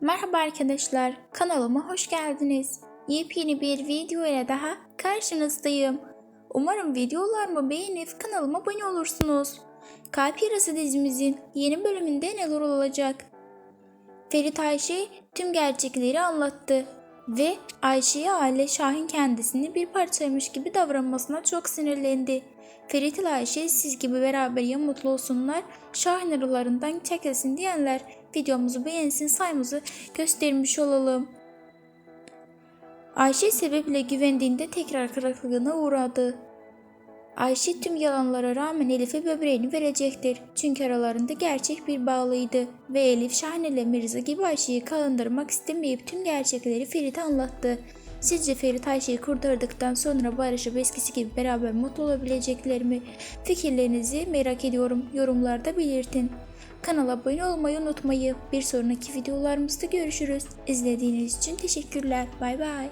Merhaba arkadaşlar, kanalıma hoş geldiniz. Yepyeni bir video ile daha karşınızdayım. Umarım videolarımı beğenip kanalıma abone olursunuz. Kalp Yarası dizimizin yeni bölümünde neler olacak? Ferit Ayşe tüm gerçekleri anlattı ve Ayşe'ye aile Şahin kendisini bir parçaymış gibi davranmasına çok sinirlendi. Ferit ile Ayşe siz gibi beraber ya mutlu olsunlar, Şahin aralarından çekilsin diyenler videomuzu beğensin sayımızı göstermiş olalım. Ayşe sebeple güvendiğinde tekrar kırıklığına uğradı. Ayşe tüm yalanlara rağmen Elif'e böbreğini verecektir. Çünkü aralarında gerçek bir bağlıydı. Ve Elif Şahin ile Mirza gibi Ayşe'yi kalındırmak istemeyip tüm gerçekleri Ferit'e anlattı. Sizce Ferit Ayşe'yi kurtardıktan sonra barışıp eskisi gibi beraber mutlu olabilecekler mi? Fikirlerinizi merak ediyorum. Yorumlarda belirtin. Kanala abone olmayı unutmayın. Bir sonraki videolarımızda görüşürüz. İzlediğiniz için teşekkürler. Bay bay.